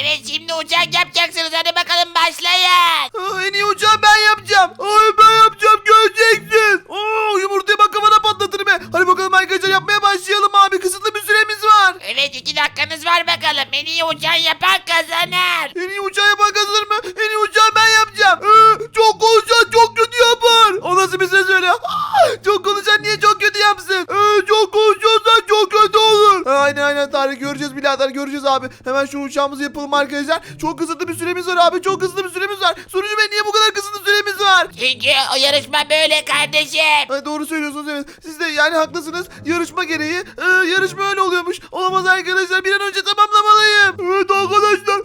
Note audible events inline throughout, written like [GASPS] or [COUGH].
Evet şimdi uçak yapacaksınız hadi bakalım başlayın. Aa, en iyi uçağı ben yapacağım. Ay ben yapacağım göreceksin. Oo, yumurtayı bak kafana patlatırım be. Hadi bakalım arkadaşlar yapmaya başlayalım abi. Kısıtlı bir süremiz var. Evet iki dakikanız var bakalım. En iyi uçağı yapan kazanır. En iyi uçağı yapan kazanır mı? En iyi uçağı ben yapacağım. Ee, çok konuşan çok kötü yapar. O nasıl bir ses öyle? Aa, çok konuşan niye çok birader göreceğiz abi. Hemen şu uçağımızı yapalım arkadaşlar. Çok kısıtlı bir süremiz var abi. Çok kısıtlı bir süremiz var. Sonucu ben niye bu kadar kısıtlı süremiz var? Çünkü o yarışma böyle kardeşim. Ha, doğru söylüyorsunuz evet. Siz de yani haklısınız. Yarışma gereği e, yarışma öyle oluyormuş. Olamaz arkadaşlar bir an önce tamamlamalıyım. Evet arkadaşlar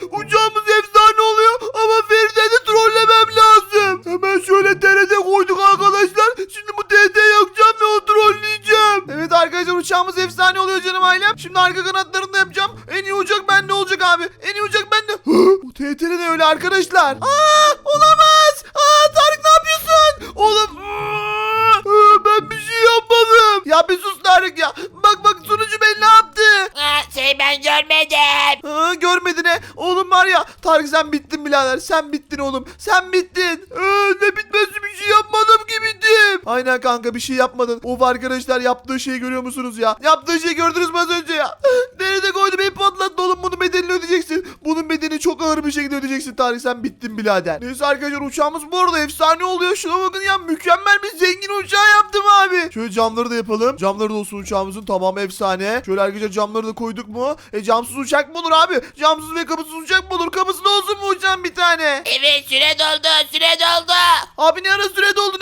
birader. Sen bittin oğlum. Sen bittin. Aa, ne bitmesi bir şey yapmadım ki bittim. Aynen kanka bir şey yapmadın. Of arkadaşlar yaptığı şeyi görüyor musunuz ya? Yaptığı şeyi gördünüz mü az önce ya? [LAUGHS] Beni patlattı oğlum. Bunun bedelini ödeyeceksin. Bunun bedelini çok ağır bir şekilde ödeyeceksin Tarık. Sen bittin birader. Neyse arkadaşlar uçağımız bu arada efsane oluyor. Şuna bakın ya mükemmel bir zengin uçağı yaptım abi. Şöyle camları da yapalım. Camları da olsun uçağımızın. Tamam efsane. Şöyle arkadaşlar camları da koyduk mu? E camsız uçak mı olur abi? Camsız ve kapısız uçak mı olur? Kapısı da olsun mu uçağın bir tane? Evet süre doldu süre doldu. Abi ne ara süre doldu?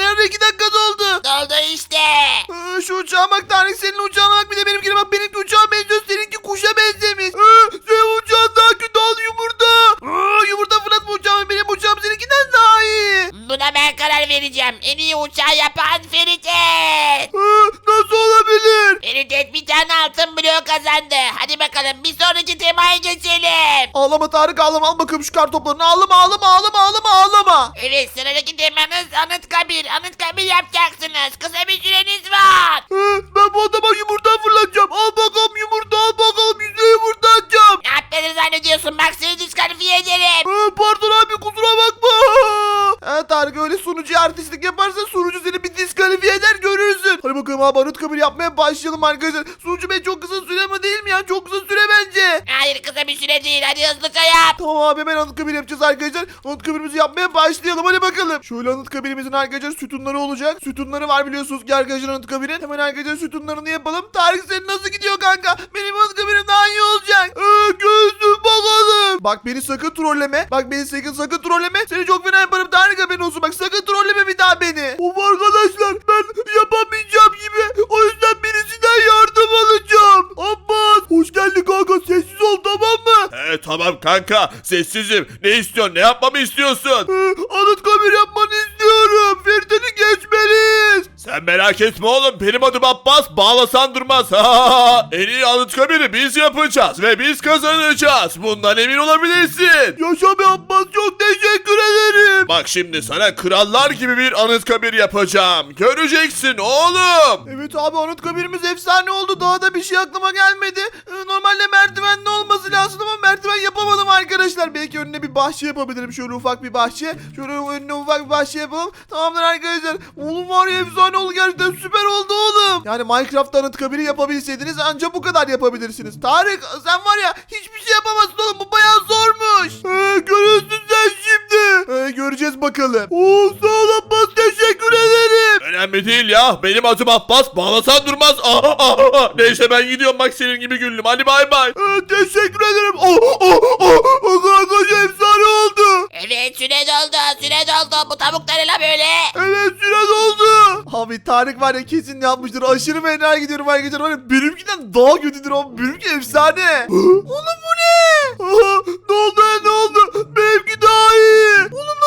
Tane altın bloğu kazandı. Hadi bakalım bir sonraki temaya geçelim. Ağlama Tarık ağlama al bakalım şu kartoplarını ağlama ağlama ağlama ağlama ağlama. Evet sıradaki temanız Anıtkabir. Anıtkabir yapacaksınız. Kısa bir süreniz var. Ee, ben bu adama yumurta fırlatacağım. Al bakalım yumurta al bakalım yüzde yumurta atacağım. Ne yaptığını zannediyorsun? Bak seni diskalifiye ederim. Ee, pardon abi kusura bakma. Ha Tarık öyle sunucuya artistlik yaparsa sunucu seni bir diskalifiye eder görürsün. Bakalım abi Anıtkabir yapmaya başlayalım arkadaşlar. Sunucu bey çok kısa süre mi değil mi ya? Çok kısa süre bence. Hayır kısa bir süre değil. Hadi hızlıca yap. Tamam abi hemen Anıtkabir yapacağız arkadaşlar. Anıtkabirimizi yapmaya başlayalım hadi bakalım. Şöyle Anıtkabirimizin arkadaşlar sütunları olacak. Sütunları var biliyorsunuz ki arkadaşlar Anıtkabir'in. Hemen arkadaşlar sütunlarını yapalım. Tarık senin nasıl gidiyor kanka? Benim Anıtkabirim daha iyi olacak. Ee, gözüm bakalım. Bak beni sakın trolleme. Bak beni sakın sakın trolleme. Seni çok fena yaparım Tarık haberin olsun. Bak sakın trolleme bir daha beni. Of arkadaşlar ben yapamayacağım gibi. O yüzden birisinden yardım alacağım. Abbas. Hoş geldin kanka. Sessiz ol tamam mı? He tamam kanka sessizim. Ne istiyorsun? Ne yapmamı istiyorsun? Ee, Anıtkabir yapmanı istiyorum. Ferden'i geçmeliyiz. Sen merak etme oğlum. Benim adım Abbas. Bağlasan durmaz. en iyi Anıtkabir'i biz yapacağız ve biz kazanacağız. Bundan emin olabilirsin. Yaşa be Abbas çok teşekkür ederim. Bak şimdi sana krallar gibi bir Anıtkabir yapacağım. Göreceksin oğlum. Evet abi Anıtkabir'imiz efsane oldu. Daha da bir şey aklıma gelmedi. Ee, normalde merdivenli olması lazım ama merdiven yapamadım arkadaşlar. Belki önüne bir bahçe yapabilirim. Şöyle ufak bir bahçe. Şöyle önüne ufak bir bahçe yapalım. Tamamdır arkadaşlar. Oğlum var ya efsane oldu gerçekten süper oldu oğlum. Yani Minecraft Anıtkabir'i yapabilseydiniz ancak bu kadar yapabilirsiniz. Tarık sen var ya hiçbir şey yapamazsın oğlum. Bu bayağı zormuş. Ee, görürsün sen şimdi. Ee, göreceğiz bakalım. Oo sağ ol Abbas teşekkür ederim. Önemli değil ya. Benim adım Abbas. Bağlasan durmaz. Ah, ah, ah, ah. Neyse ben gidiyorum bak senin gibi güldüm. Hadi bay bay. Ee, teşekkür ederim. Oh, oh, oh, oh, arkadaşlar efsane oldu. Evet süre doldu. Süre doldu. Bu tavuklar böyle. Evet süre doldu. Abi Tarık var ya kesin yapmıştır. Aşırı fena gidiyorum arkadaşlar. Var ya benimkinden daha kötüdür ama benimki efsane. [GASPS] Oğlum bu ne? Ne oldu ne oldu? Benimki daha iyi. Oğlum?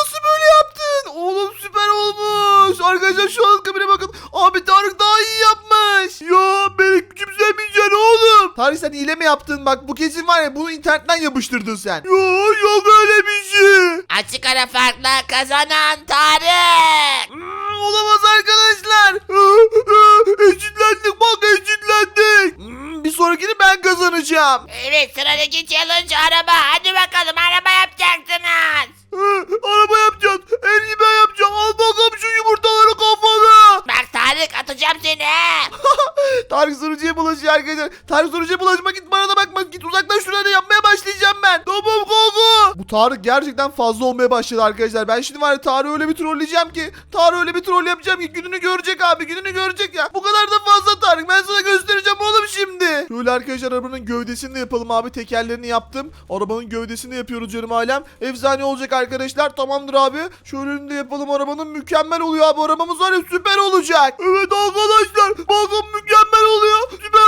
Oğlum süper olmuş. Arkadaşlar şu an kameraya bakın. Abi Tarık daha iyi yapmış. Ya beni küçümsemeyeceksin oğlum. Tarık sen hile mi yaptın? Bak bu kesin var ya bunu internetten yapıştırdın sen. Ya yok öyle bir şey. Açık ara farkla kazanan Tarık. Hmm, Olamaz arkadaşlar. [LAUGHS] eşitlendik bak eşitlendik. Hmm, bir sonrakini ben kazanacağım. Evet sıradaki challenge araba. Hadi bakalım Araba yapacağız. En iyi ben yapacağım. Al bakalım şu yumurtaları kafana. Tarık atacağım seni. [LAUGHS] Tarık Sonucu'ya bulaşıyor arkadaşlar. Tarık Sonucu'ya bulaşma git bana da bakma. Git uzaklaş şuradan yapmaya başlayacağım ben. Tamam koku. Bu Tarık gerçekten fazla olmaya başladı arkadaşlar. Ben şimdi var ya Tarık öyle bir trolleyeceğim ki. Tarık öyle bir troll yapacağım ki gününü görecek abi. Gününü görecek ya. Bu kadar da fazla Tarık. Ben sana göstereceğim oğlum şimdi. Şöyle arkadaşlar arabanın gövdesini de yapalım abi. Tekerlerini yaptım. Arabanın gövdesini de yapıyoruz canım ailem. Efsane olacak arkadaşlar. Tamamdır abi. Şöyle önünde yapalım arabanın. Mükemmel oluyor abi. Arabamız var ya süper olacak. Evet arkadaşlar. Bakın mükemmel oluyor. Süper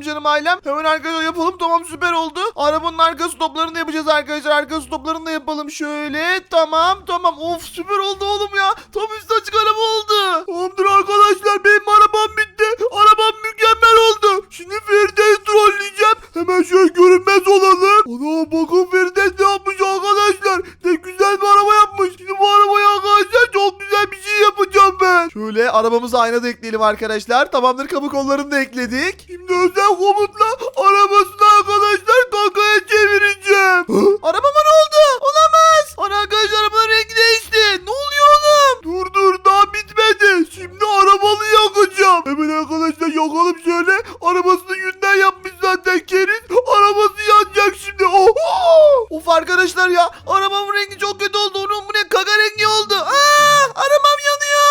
yapalım canım ailem. Hemen arkadaşlar yapalım. Tamam süper oldu. Arabanın arka stoplarını da yapacağız arkadaşlar. Arka stoplarını da yapalım şöyle. Tamam tamam. Of süper oldu oğlum ya. Tam üstü açık araba oldu. Tamamdır arkadaşlar. Benim arabam bitti. Arabam mükemmel oldu. Şimdi Feride'yi trolleyeceğim. Hemen şöyle görünmez olalım. Ana bakın Feride ne yapmış arkadaşlar. Ne güzel bir araba yapmış. Şimdi bu arabaya arkadaşlar çok güzel bir şey yapacağım ben. Şöyle arabamızı ayna da ekleyelim arkadaşlar. Tamamdır kapı kollarını da ekledik. Şimdi özel komutla arabasını arkadaşlar kakaya çevireceğim. Arabama ne oldu? Olamaz. Ana arkadaşlar arabanın rengi değişti. Ne oluyor oğlum? Dur dur daha bitmedi. Şimdi arabalı yakacağım. Hemen arkadaşlar yakalım şöyle. Arabasını yünden yapmış zaten keriz. Arabası yanacak şimdi. Oho! Of arkadaşlar ya. Arabamın rengi çok kötü oldu. Onun bu ne kaka rengi oldu. Aa, arabam yanıyor.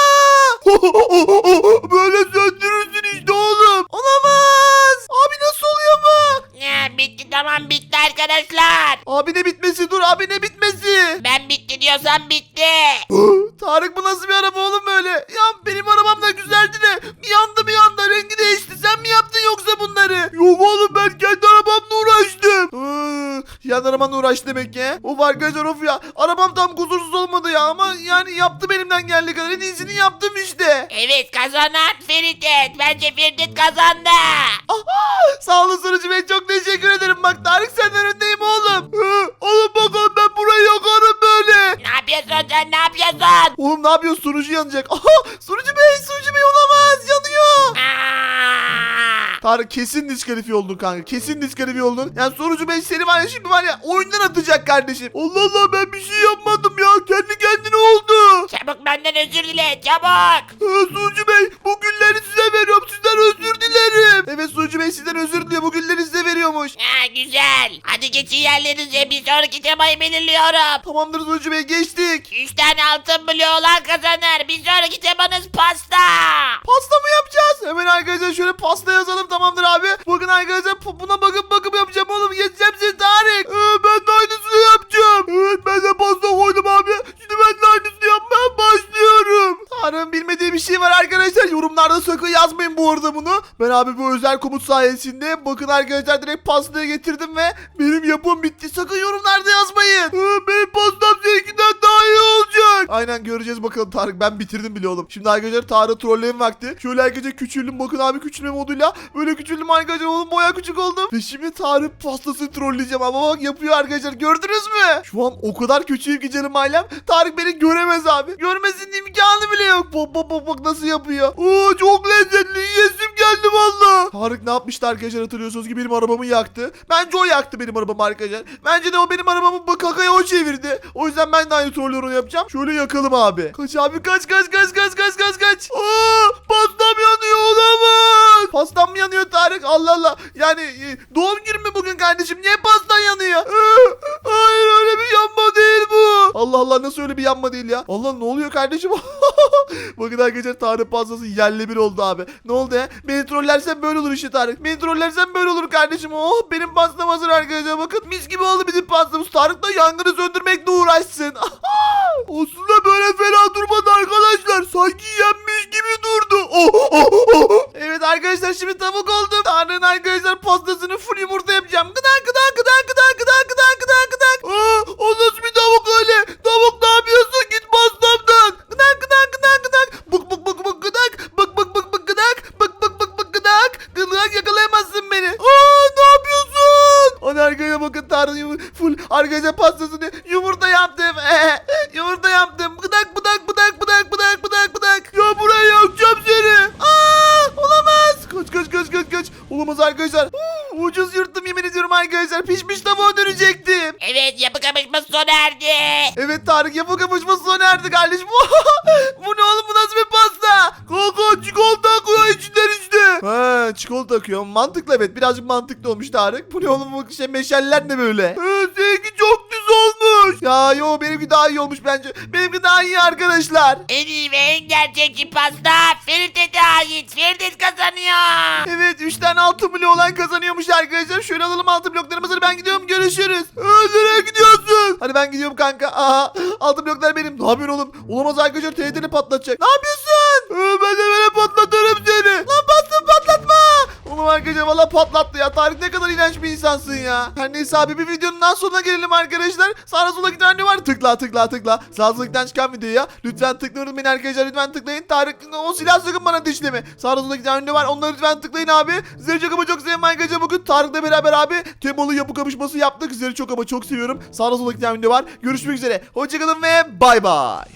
Böyle söndürürsün işte oğlum. Olamaz. Abi nasıl oluyor bu? Ya, bitti tamam bitti arkadaşlar. Abi ne bitmesi dur abi ne bitmesi? Ben bitti diyorsam bitti. Tarık bu nasıl bir araba oğlum böyle? Ya benim arabam da güzeldi de bir anda bir anda rengi değişti. Sen mi yaptın yoksa bunları? Yok oğlum ben kendi arabamla uğraştım. Hı, yan arabanla uğraştı demek ki. Of arkadaşlar of ya. Arabam tam kusursuz olmadı ya ama yani yaptım elimden geldiği kadar. En iyisini yaptım işte. Evet kazanan Feridet. Bence Feridet kazandı. Sağ olun sunucu bey çok Tarık kesin diskalifiye oldun kanka. Kesin diskalifiye oldun. Yani sorucu bey seni var ya şimdi var ya oyundan atacak kardeşim. Allah Allah ben bir şey yapmadım ya. Kendi kendine oldu. Çabuk benden özür dile çabuk. Ee, Sunucu bey bu gülleri size veriyorum. Sizden özür dilerim. Evet Sunucu bey sizden özür diliyor. Bu gülleri size veriyormuş. Ha, güzel. Hadi geçin yerlerinize bir sonraki temayı belirliyorum. Tamamdır Sunucu bey geçtik. 3 tane altın bloğu olan kazanır. Bir sonraki temanız pasta. Pasta mı yapacağız? Hemen arkadaşlar şöyle pasta yazalım tamamdır abi. Bakın arkadaşlar bu- buna bakıp bakıp yapacağım oğlum. Geçeceğim seni Tarık. Ee, ben de aynısını yapacağım. Evet ben de pasta koydum abi. Şimdi ben de aynısını yapmaya başlıyorum. Tarık'ın bilmediği bir şey var arkadaşlar. Yorumlarda sakın yazmayın bu arada bunu. Ben abi bu özel komut sayesinde bakın arkadaşlar direkt pastayı getirdim ve benim yapım bitti. Sakın yorumlarda yazmayın. Ee, benim Aynen göreceğiz bakalım Tarık. Ben bitirdim bile oğlum. Şimdi arkadaşlar Tarık'ı trolleyim vakti. Şöyle arkadaşlar küçüldüm. Bakın abi küçülme moduyla. Böyle küçüldüm arkadaşlar. Oğlum boya küçük oldum. Ve şimdi Tarık pastasını trolleyeceğim. Ama bak yapıyor arkadaşlar. Gördünüz mü? Şu an o kadar kötüyüm ki canım ailem. Tarık beni göremez abi. Görmesinin imkanı bile yok. Bak bak bak bak nasıl yapıyor. Oo çok lezzetli. Yesim geldi valla. Tarık ne yapmıştı arkadaşlar hatırlıyorsunuz ki benim arabamı yaktı. Bence o yaktı benim arabamı arkadaşlar. Bence de o benim arabamı kakaya o çevirdi. O yüzden ben de aynı trollü yapacağım. Şöyle yakalım abi. Kaç abi kaç kaç kaç kaç kaç kaç kaç. Aa pastam yanıyor olamaz. Pastam mı yanıyor Tarık? Allah Allah. Yani e, doğum günü mü bugün kardeşim? Niye pastan yanıyor? Hayır öyle bir yanma değil bu. Allah Allah nasıl öyle bir yanma değil ya? Allah ne oluyor kardeşim? [LAUGHS] Bakın arkadaşlar Tarık pastası yerle bir oldu abi. Ne oldu ya? Beni trollersen böyle olur işte Tarık. Beni trollersen böyle olur kardeşim. Oh benim pastam hazır arkadaşlar. Bakın mis gibi oldu bizim pastamız. Tarık da yangını söndürmekle uğraşsın. [LAUGHS] Gıdak yakalayamazsın beni. Aa ne yapıyorsun? Hadi arkaya bakın Tanrı yum- full arkadaşlar pastasını yumurta yaptım. [LAUGHS] yumurta yaptım. Gıdak bıdak bıdak bıdak bıdak bıdak bıdak. Ya buraya yakacağım seni. Aa olamaz. Kaç kaç kaç kaç kaç. Olamaz arkadaşlar. Ucuz yırttım yemin ediyorum arkadaşlar. Pişmiş tavuğa dönecektim. Evet yapı kapışması sona erdi. Evet Tarık yapı kapışması sona erdi kardeşim. [LAUGHS] He çikolata akıyor. Mantıklı evet birazcık mantıklı olmuş Tarık. Bu ne oğlum bu şey meşaller ne böyle? He seninki çok düz olmuş. Ya yo benimki daha iyi olmuş bence. Benimki daha iyi arkadaşlar. En iyi ve en gerçekçi pasta Ferit'e ait. Ferit kazanıyor. Evet 3 tane altın bloğu olan kazanıyormuş arkadaşlar. Şöyle alalım altın bloklarımızı ben gidiyorum görüşürüz. Ee, nereye gidiyorsun? Hadi ben gidiyorum kanka. Aha altın bloklar benim. Ne yapıyorsun oğlum? Olamaz arkadaşlar TNT'ni patlatacak. Ne yapıyorsun? Ee, ben de böyle patlatırım seni. Lan bastın patlatma. Oğlum arkadaşlar valla patlattı ya. Tarık ne kadar iğrenç bir insansın ya. Her neyse abi bir videonun daha sonuna gelelim arkadaşlar. Sağda sola giden ne var? Tıkla tıkla tıkla. Sağda sola giden çıkan videoya. Lütfen tıklayın beni arkadaşlar. Lütfen tıklayın. Tarık o silah sakın bana dişleme. Sağda sola giden ne var? Onları lütfen tıklayın abi. Sizleri çok ama çok seviyorum arkadaşlar. Bugün Tarık'la beraber abi temalı yapı kapışması yaptık. Sizleri çok ama çok seviyorum. Sağda sola giden video var. Görüşmek üzere. Hoşçakalın ve bay bay.